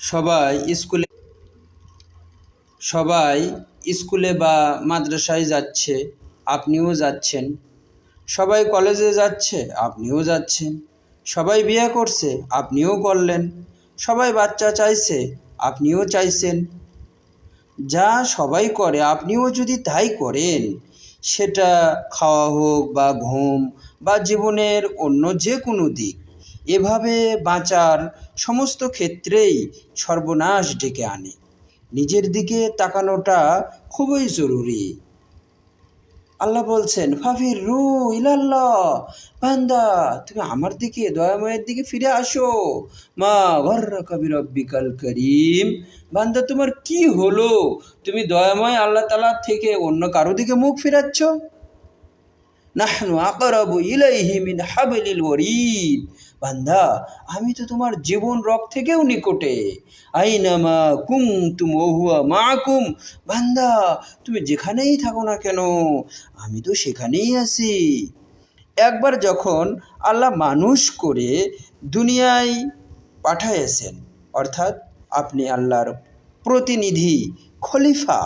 সবাই স্কুলে সবাই স্কুলে বা মাদ্রাসায় যাচ্ছে, আপনিও যাচ্ছেন। সবাই কলেজে যাচ্ছে, আপনিও যাচ্ছেন। সবাই বিয়ে করছে, আপনিও করলেন। সবাই বাচ্চা চাইছে, আপনিও চাইছেন। যা সবাই করে, আপনিও যদি তাই করেন, সেটা খাওয়া হোক বা ঘুম বা জীবনের অন্য যে কোনো দিক এভাবে বাঁচার সমস্ত ক্ষেত্রেই সর্বনাশ ডেকে আনে। নিজের দিকে তাকানোটা খুবই জরুরি। আল্লাহ বলছেন, ফাফির রু ইলাল্লাহ, বান্দা, তুমি আমার দিকে, দয়াময়ের দিকে ফিরে আসো। মা গর্রা কবি রব্বিকাল করিম। বান্দা, তোমার কি হলো? তুমি দয়াময় আল্লাহ তালা থেকে অন্য কারও দিকে মুখ ফিরাচ্ছ? নাহনু আকরাবু ইলাইহি মিন হাবলিল ওয়ারিদ। বান্দা, আমি তো তোমার জীবন রক থেকেও নিকটে। আইনামা কুমতুম ওহুয়া মা কুম বান্দা, তুমি যেখানেই থাকো না কেন, আমি তো সেখানেই আছি। একবার যখন আল্লাহ মানুষ করে দুনিয়ায় পাঠাইয়াছেন, অর্থাৎ আপনি আল্লাহর প্রতিনিধি, খলিফা,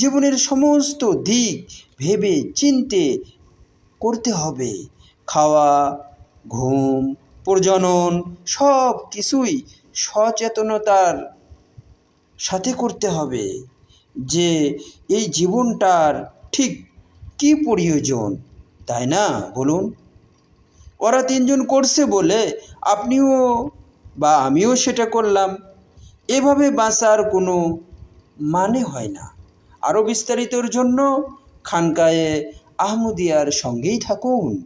জীবনের সমস্ত দিক ভেবে চিনতে করতে হবে। খাওয়া ঘুম, প্রজনন, সব কিছুই সচেতনতার সাথে করতে হবে যে এই জীবনটার ঠিক কি প্রয়োজন, তাই না? বলুন। ওরা তিনজন করছে বলে আপনিও বা আমিও সেটা করলাম। এভাবে বাঁচার কোনো মানে হয় না। আরও বিস্তারিতর জন্য খানকায়ে আহমদিয়ার সঙ্গেই থাকুন।